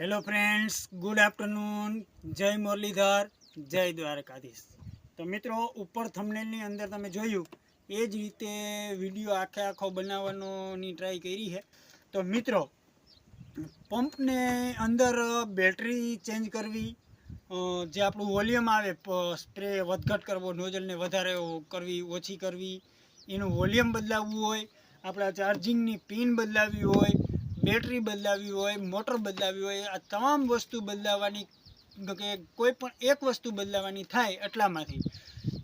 Hello friends good afternoon જય મુરલીધર જય દ્વારકાધીશ તો મિત્રો, ઉપર થમનેલની અંદર તમે જોયું, એ જ રીતે વીડિયો આખે આખો બનાવવાનોની ટ્રાય કરી છે. તો મિત્રો પંપને અંદર બેટરી ચેન્જ કરવી જે આપણું વોલ્યુમ આવે સ્પ્રે વધઘટ કરવો, નોઝલને વધારે કરવી, ઓછી કરવી, એનું વોલ્યુમ બદલાવવું હોય, આપણા ચાર્જિંગની પિન બદલાવી હોય બેટરી બદલાવી હોય મોટર બદલાવી હોય, આ તમામ વસ્તુ બદલાવાની કે કોઈ પણ એક વસ્તુ બદલાવાની થાય એટલામાંથી.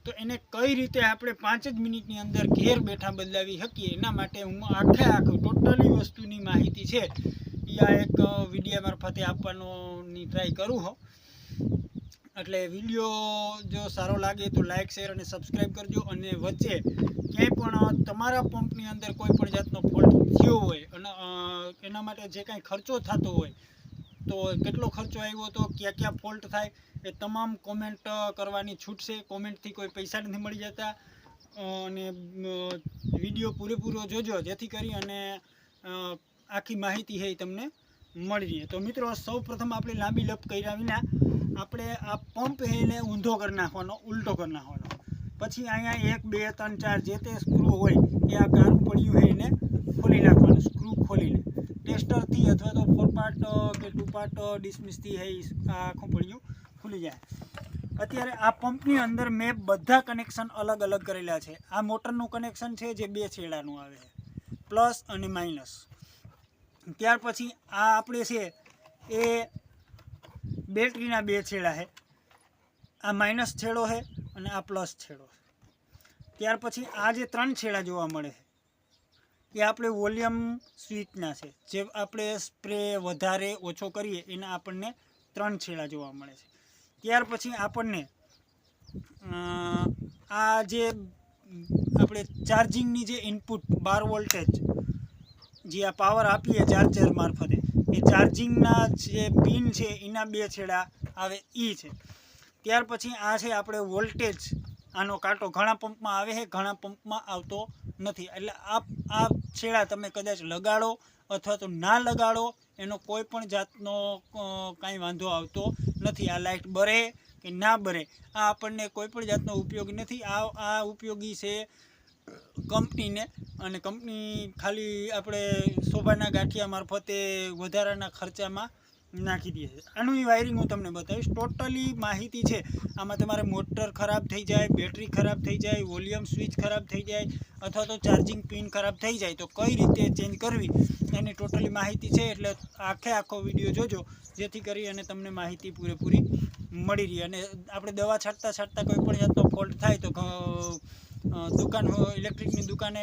તો એને કઈ રીતે આપણે પાંચ જ મિનિટની અંદર ઘેર બેઠા બદલાવી શકીએ, એના માટે હું આખે આખું ટોટલી વસ્તુની માહિતી છે. એ આ એક વિડીયા મારફતે આપવાનોની ટ્રાય કરું હું એટલે વીડિયો જો સારો લાગે તો લાઇક શેર અને સબસ્ક્રાઈબ કરજો. અને વચ્ચે ક્યાંય પણ તમારા પંપની અંદર કોઈ પણ જાતનો ફોલ્ટ થયો હોય, અને એના માટે જે કાંઈ ખર્ચો થતો હોય, તો કેટલો ખર્ચો આવ્યો હતો ક્યાં ક્યાં ફોલ્ટ થાય એ તમામ કોમેન્ટ કરવાની છૂટ છે. કોમેન્ટથી કોઈ પૈસા નથી મળી જતા. અને વીડિયો પૂરેપૂરો જોજો, જેથી કરી અને આખી માહિતી છે એ તમને મળી રહે. તો મિત્રો સૌ પ્રથમ આપણે લાંબી લપ કર્યા વિના આપણે આ પંપ એને ઊંધો કરી નાખવાનો, ઉલટો કરી નાખવાનો. પછી અહીંયા એક, બે, ત્રણ, ચાર જે તે સ્ક્રૂ હોય, એ આ કારું પડ્યું હોય એને ખોલી નાખવાનું સ્ક્રૂ ખોલીને. ટેસ્ટરથી અથવા તો ફોર પાર્ટ કે ટુ પાર્ટ ડિસમિસથી આ આખું પડ્યું ખુલી જાય. અત્યારે આ પંપની અંદર મેં બધા કનેક્શન અલગ અલગ કરેલા છે. આ મોટરનું કનેક્શન છે જે બે છેડાનું આવે છે. પ્લસ અને માઇનસ. ત્યાર પછી આ આપણે છે એ બેટરીના બે છેડા છે. આ માઇનસ છેડો છે અને આ પ્લસ છેડો ત્યાર પછી આ જે ત્રણ છેડા જોવા મળે છે, એ આપણે વોલ્યુમ સ્વિચના છે. જે આપણે સ્પ્રે વધારે ઓછો કરીએ, એના આપણને ત્રણ છેડા જોવા મળે છે. ત્યાર પછી આપણને આ જે આપણે ચાર્જિંગની જે ઇનપુટ બાર વોલ્ટેજ જે આ પાવર આપીએ ચાર્જર મારફતે એ ચાર્જિંગના જે પિન છે, એના બે છેડા આવે એ છે. ત્યાર પછી આ છે આપણે વોલ્ટેજ. આનો કાંટો ઘણા પંપમાં આવે છે, ઘણા પંપમાં આવતો નથી. એટલે આ આ છેડા તમે કદાચ લગાડો અથવા તો ના લગાડો, એનો કોઈ પણ જાતનો કાંઈ વાંધો આવતો નથી. આ લાઇટ બરે કે ના બરે, આ આપણને કોઈ પણ જાતનો ઉપયોગી નથી. આ આ ઉપયોગી છે કંપનીને અને કંપની ખાલી આપણે શોભાના ગાંઠિયા મારફતે વધારાના ખર્ચામાં નાખી દે છે. આનું વાયરિંગ હું તમને બતાવીશ. ટોટલી માહિતી છે. આમાં તમારે મોટર ખરાબ થઈ જાય બેટરી ખરાબ થઈ જાય વોલ્યુમ સ્વિચ ખરાબ થઈ જાય અથવા તો ચાર્જિંગ પિન ખરાબ થઈ જાય તો કઈ રીતે ચેન્જ કરવી? એની ટોટલી માહિતી છે એટલે આખે આખો વીડિયો જોજો, જેથી કરી અને તમને માહિતી પૂરેપૂરી મળી રહી. અને આપણે દવા છાંટતા છાંટતા કોઈ પણ જાતનો ફોલ્ટ થાય તો દુકાન ઇલેક્ટ્રિકની દુકાને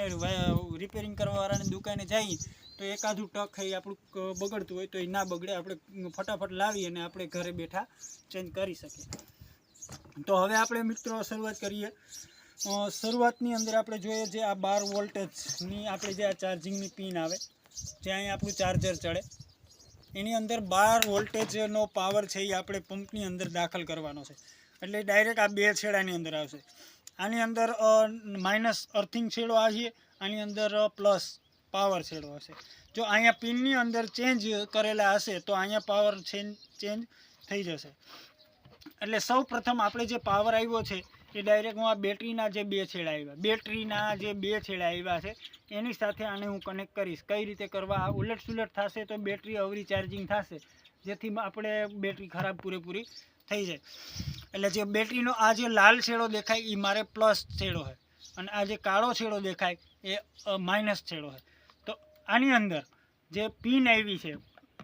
રિપેરિંગ કરવાવાળાની દુકાને જઈએ તો એકાદું ટક ખાઈ આપણું બગડતું હોય તો એ ના બગડે, આપણે ફટાફટ લાવી અને આપણે ઘરે બેઠા ચેન્જ કરી શકીએ. તો હવે આપણે મિત્રો શરૂઆત કરીએ. શરૂઆતની અંદર આપણે જોઈએ જે આ બાર વોલ્ટેજની આપણે જે આ ચાર્જિંગની પિન આવે જે અહીં આપણું ચાર્જર ચડે. એની અંદર બાર વોલ્ટેજનો પાવર છે એ આપણે પંપની અંદર દાખલ કરવાનો છે. એટલે ડાયરેક્ટ આ બે છેડાની અંદર આવશે. આની અંદર માઇનસ અર્થિંગ છેડો આવીએ આની અંદર પ્લસ પાવર છેડો હશે જો અહીંયા પિનની અંદર ચેન્જ કરેલા હશે, તો અહીંયા પાવર ચેન્જ થઈ જશે. એટલે સૌ આપણે જે પાવર આવ્યો છે, એ ડાયરેક્ટ હું આ બેટરીના જે બે છેડા આવ્યા બેટરીના જે બે છેડા આવ્યા છે, એની સાથે આને હું કનેક્ટ કરીશ. કઈ રીતે કરવા? ઉલટ સુલટ થશે તો બેટરી અવરી ચાર્જિંગ થશે, જેથી આપણે બેટરી ખરાબ પૂરેપૂરી થઈ જાય. એટલે જે બેટરીનો આ જે લાલ છેડો દેખાય એ મારે પ્લસ છેડો છે અને આ જે કાળો છેડો દેખાય, એ માઇનસ છેડો છે તો આની અંદર જે પિન આવી છે,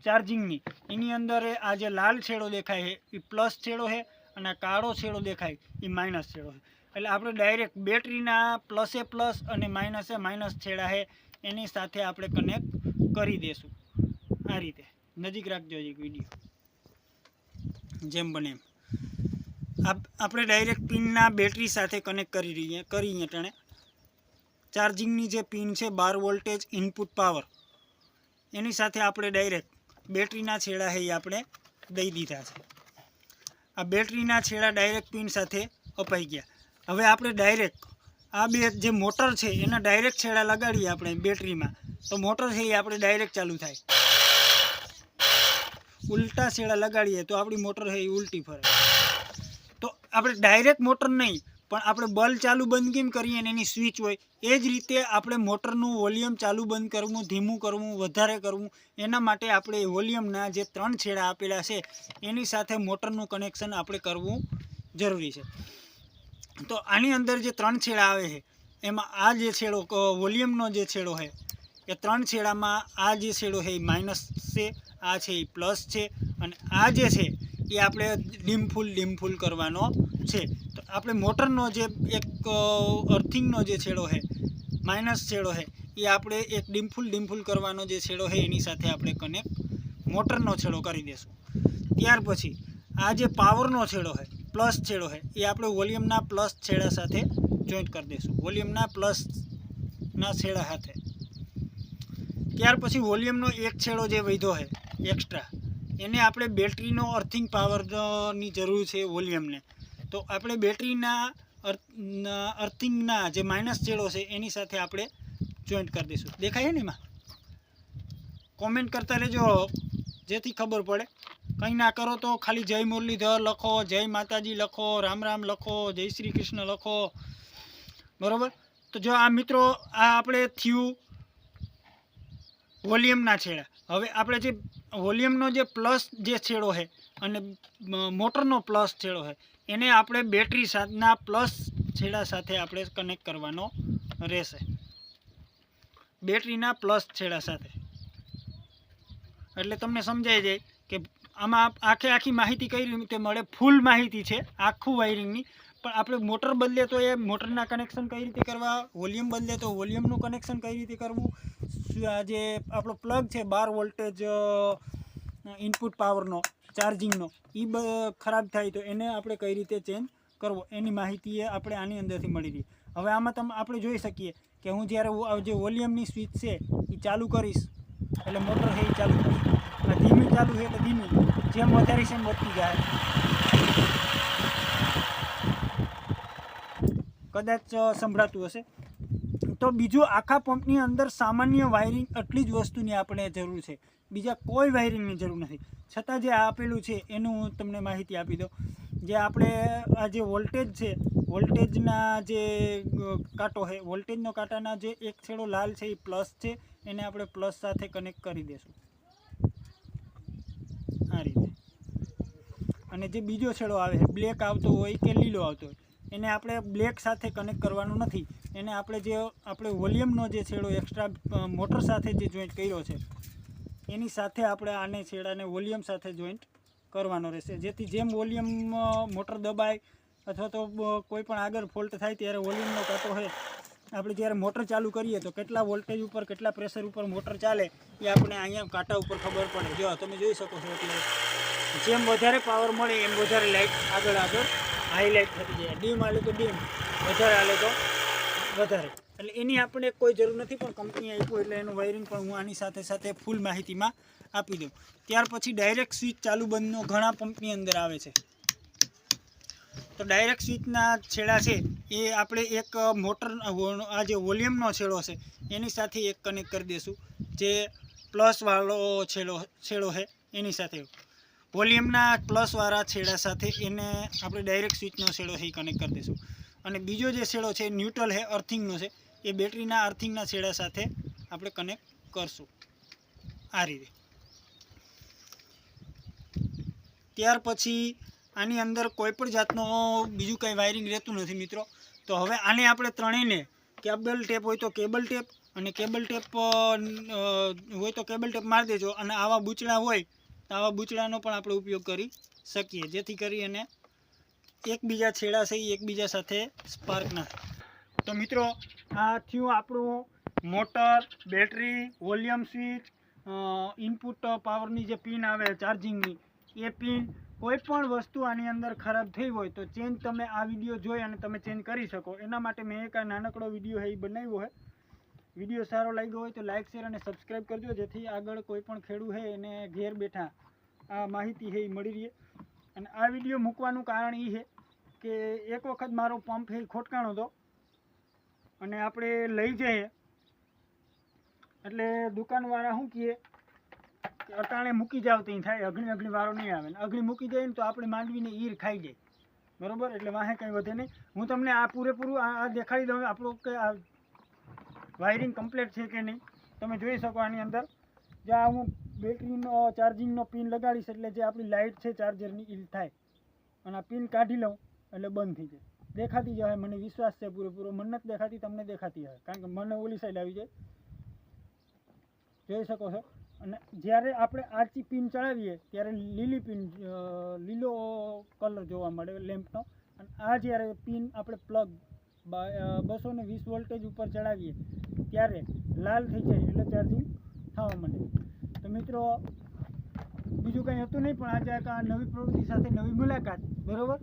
ચાર્જિંગની, એની અંદર આ જે લાલ છેડો દેખાય છે એ પ્લસ છેડો છે અને કાળો છેડો દેખાય એ માઇનસ છેડો છે એટલે આપણે ડાયરેક્ટ બેટરીના પ્લસે પ્લસ અને માઇનસે માઇનસ છેડા છે એની સાથે આપણે કનેક્ટ કરી દઈશું આ રીતે. નજીક રાખજો એક વીડિયો. જેમ બને એમ. આપ, આપણે ડાયરેક્ટ પિનના બેટરી સાથે કનેક્ટ કરી રહીએ, કરીએ ટાણે. ચાર્જિંગની જે પિન છે, બાર વોલ્ટેજ ઇનપુટ પાવર એની સાથે આપણે ડાયરેક્ટ બેટરીના છેડા એ આપણે દઈ દીધા છે. આ બેટરીના છેડા ડાયરેક્ટ પિન સાથે અપાઈ ગયા. હવે આપણે ડાયરેક્ટ આ બે જે મોટર છે, એના ડાયરેક્ટ છેડા લગાડીએ આપણે બેટરીમાં તો મોટર છે એ આપણે ડાયરેક્ટ ચાલુ થાય. ઉલટા છેડા લગાડીએ તો આપણી મોટર છે એ ઉલટી ફરે. તો આપણે ડાયરેક્ટ મોટર નહીં, પણ આપણે બલ્બ ચાલુ બંધ કેમ કરીએ ને એની સ્વિચ હોય? એ જ રીતે આપણે મોટરનું વોલ્યુમ ચાલુ બંધ કરવું, ધીમું કરવું, વધારે કરવું, એના માટે આપણે વોલ્યુમના જે ત્રણ છેડા આપેલા છે, એની સાથે મોટરનું કનેક્શન આપણે કરવું જરૂરી છે. તો આની અંદર જે ત્રણ છેડા આવે છે, એમાં આ જે છેડો વોલ્યુમનો જે છેડો છે, એ ત્રણ છેડામાં આ જે છેડો છે એ માઇનસ છે. આ છે એ પ્લસ છે અને આ જે છે એ આપણે ડીમફૂલ ડીમફૂલ કરવાનો છે. તો આપણે મોટરનો જે એક અર્થિંગનો જે છેડો છે, માઇનસ છેડો છે એ આપણે એક ડીમફૂલ ડીમફૂલ કરવાનો જે છેડો છે એની સાથે આપણે કનેક્ટ મોટરનો છેડો કરી દઈશું ત્યાર પછી આ જે પાવરનો છેડો છે, પ્લસ છેડો છે એ આપણે વોલ્યુમના પ્લસ છેડા સાથે જોઈન્ટ કરી દઈશું વોલ્યુમના પ્લસના છેડા સાથે. ત્યાર પછી વોલ્યુમનો એક છેડો જે વધ્યો છે એક્સ્ટ્રા એને આપણે બેટરીનો અર્થિંગ પાવરની જરૂર છે વોલ્યુમને તો આપણે બેટરીના અર્થિંગના જે માઇનસ છેડો છે એની સાથે આપણે જોઈન્ટ કરી દઈશું. દેખાય ને એમાં? કોમેન્ટ કરતા રહેજો. જેથી ખબર પડે. કંઈ ના કરો તો ખાલી જય મુરલીધર લખો, જય માતાજી લખો, રામ રામ લખો, જય શ્રી કૃષ્ણ લખો. બરાબર? તો જો આ મિત્રો, આ આપણે થયું વોલ્યુમના છેડા. હવે આપણે જે વોલ્યુમનો જે પ્લસ જે છેડો છે અને મોટરનો પ્લસ છેડો છે, એને આપણે બેટરી સાથના પ્લસ છેડા સાથે આપણે કનેક્ટ કરવાનો રહેશે. બેટરીના પ્લસ છેડા સાથે. એટલે તમને સમજાઈ જાય કે આમાં આખે આખી માહિતી કઈ રીતે મળે? ફૂલ માહિતી છે, આખું વાયરિંગની. પણ આપણે મોટર બદલે તો એ મોટરના કનેક્શન કઈ રીતે કરવા? વોલ્યુમ બદલે તો વોલ્યુમનું કનેક્શન કઈ રીતે કરવું? આ જે આપણો પ્લગ છે, બાર વોલ્ટેજ ઇનપુટ પાવરનો ચાર્જિંગનો એ ખરાબ થાય તો એને આપણે કઈ રીતે ચેન્જ કરવો? એની માહિતી આપણે આની અંદરથી મળી રહી. હવે આમાં તમે, આપણે જોઈ શકીએ કે હું જ્યારે જે વોલ્યુમની સ્વિચ છે એ ચાલુ કરીશ, એટલે મોટર છે એ ચાલુ કરીશ. ધીમી ચાલુ છે એટલે ધીમી, જેમ વધારીશ એમ વધતી જાય. કદાચ સંભળાતું હશે. તો બીજું આખા પંપની અંદર સામાન્ય વાયરિંગ આટલી જ વસ્તુની આપણે જરૂર છે. બીજા કોઈ વાયરિંગની જરૂર નથી. છતાં જે આપેલું છે, એનું હું તમને માહિતી આપી દઉં. જે આપણે આ જે વોલ્ટેજ છે વોલ્ટેજના જે કાંટો છે વોલ્ટેજનો કાંટાના જે એક છેડો લાલ છે, એ પ્લસ છે. એને આપણે પ્લસ સાથે કનેક્ટ કરી દઈશું આ રીતે. અને જે બીજો છેડો આવે છે બ્લેક આવતો હોય કે લીલો આવતો હોય એને આપણે બ્લેક સાથે કનેક્ટ કરવાનું નથી. એને આપણે જે, આપણે વોલ્યુમનો જે છેડો એક્સ્ટ્રા મોટર સાથે જે જોઈન્ટ કર્યો છે, એની સાથે આપણે આને છેડાને વોલ્યુમ સાથે જોઈન્ટ કરવાનો રહેશે. જેથી જેમ વોલ્યુમ મોટર દબાય અથવા તો કોઈ પણ આગળ ફોલ્ટ થાય ત્યારે વોલ્યુમનો કાંટો હોય, આપણે જ્યારે મોટર ચાલુ કરીએ તો કેટલા વોલ્ટેજ ઉપર, કેટલા પ્રેશર ઉપર મોટર ચાલે એ આપણે અહીંયા કાંટા ઉપર ખબર પડે. જો, તમે જોઈ શકો છો એટલે, જેમ વધારે પાવર મળે એમ વધારે લાઇટ આગળ આગળ હાઈલાઇટ થતી જાય. ડીમ આલે તો ડીમ વધારે આલે તો વધારે. એટલે એની આપણે કોઈ જરૂર નથી, પણ કંપની આપ્યું એટલે એનું વાયરિંગ પણ હું આની સાથે સાથે ફૂલ માહિતીમાં આપી દઉં. ત્યાર પછી ડાયરેક્ટ સ્વિચ ચાલુ બંધનો ઘણા પંપની અંદર આવે છે. તો ડાયરેક્ટ સ્વિચના છેડા છે, એ આપણે એક મોટર, આ જે વોલ્યુમનો છેડો છે, એની સાથે એક કનેક્ટ કરી દઈશું જે પ્લસવાળો છેડો છેડો છે, એની સાથે. વોલ્યુમના પ્લસવાળા છેડા સાથે એને આપણે ડાયરેક્ટ સ્વિચનો છેડો છે કનેક્ટ કરી દઈશું. અને બીજો જે છેડો છે ન્યુટ્રલ છે અર્થિંગનો છે, એ બેટરીના અર્થિંગના છેડા સાથે આપણે કનેક્ટ કરશું. આ રીતે. ત્યાર પછી આની અંદર કોઈ પણ જાતનો બીજું કંઈ વાયરિંગ રહેતું નથી મિત્રો. તો હવે આને આપણે ત્રણેયને કેબલ ટેપ હોય તો કેબલ ટેપ અને કેબલ ટેપ હોય તો કેબલ ટેપ મારી દેજો અને આવા બૂચડા હોય આવા બૂચડાનો પણ આપણે ઉપયોગ કરી શકીએ. જેથી કરી અને એકબીજા છેડા છે એ એકબીજા સાથે સ્પાર્ક ના તો મિત્રો, આ થયું આપણું motor, battery, volume switch input પાવરની જે પિન આવે ચાર્જિંગની એ પિન કોઈ પણ વસ્તુ આની અંદર ખરાબ થઈ હોય તો ચેન્જ તમે આ વીડિયો જોઈ અને તમે ચેન્જ કરી શકો. એના માટે મેં એક આ નાનકડો વીડિયો એ બનાવ્યો છે વીડિયો સારો લાગ્યો હોય તો લાઇક શેર અને સબસ્ક્રાઈબ કરજો, જેથી આગળ કોઈ પણ ખેડૂત છે એને ઘેર બેઠા આ માહિતી છે એ મળી રહે. અને આ વીડિયો મૂકવાનું કારણ એ છે કે એક વખત મારો પંપ છે એ ખોટકાણો હતો. અને આપણે લઈ જઈએ. એટલે દુકાનવાળા શું કહીએ અટાણે મૂકી જાવ તો થાય, અગ્નિ અગ્નિ વાળો નહીં આવે. અગ્નિ મૂકી જાય તો આપણે માંડવીને ઈર ખાઈ જાય. બરોબર? એટલે વાહે કંઈ વધે નહીં. હું તમને આ પૂરેપૂરું આ દેખાડી દઉં, આપણું કે વાયરિંગ કમ્પ્લીટ છે કે નહીં? તમે જોઈ શકો આની અંદર. જ્યાં હું બેટરીનો ચાર્જિંગનો પિન લગાડીશ એટલે જે આપણી લાઇટ છે ચાર્જરની ઇલ થાય. અને આ પિન કાઢી લઉં એટલે બંધ થઈ જાય. દેખાતી જ મને વિશ્વાસ છે પૂરેપૂરો. મને નથી દેખાતી, તમને દેખાતી હોય. કારણ કે મને ઓલી સાઈડ આવી જાય. જોઈ શકો છો? અને જ્યારે આપણે આરસી પિન ચડાવીએ, ત્યારે લીલી પિન લીલો કલર જોવા મળે લેમ્પનો અને આ જ્યારે પિન આપણે પ્લગ બસો ને વીસ વોલ્ટેજ ઉપર ચડાવીએ ત્યારે લાલ થઈ જાય એટલે ચાર્જિંગ થવા માંડે. તો મિત્રો, બીજું કંઈ હતું નહીં, પણ આજે આ નવી પ્રવૃત્તિ સાથે નવી મુલાકાત, બરાબર?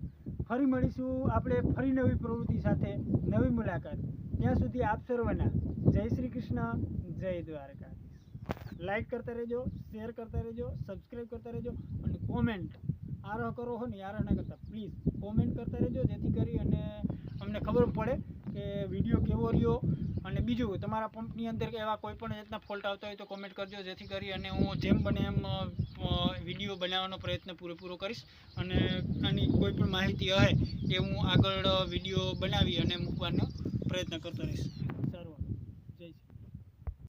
ફરી મળીશું આપણે ફરી નવી પ્રવૃત્તિ સાથે નવી મુલાકાત. ત્યાં સુધી આપ સર્વના જય શ્રી કૃષ્ણ, જય દ્વારકાધીશ. લાઈક કરતા રહેજો શેર કરતા રહેજો સબસ્ક્રાઈબ કરતા રહેજો અને કોમેન્ટ આરોહ કરો હો ને, આરોહ ના કરતા. પ્લીઝ કોમેન્ટ કરતા રહેજો, જેથી કરી અને અમને ખબર પડે કે વીડિયો કેવો રહ્યો અને બીજું, તમારા પંપની અંદર એવા કોઈ પણ જાતના ફોલ્ટ આવતા હોય તો કોમેન્ટ કરજો, જેથી કરી અને હું જેમ બને એમ વીડિયો બનાવવાનો પ્રયત્ન પૂરેપૂરો કરીશ. અને આની કોઈ પણ માહિતી હોય એ હું આગળ વીડિયો બનાવી અને મૂકવાનો પ્રયત્ન કરતો રહીશ.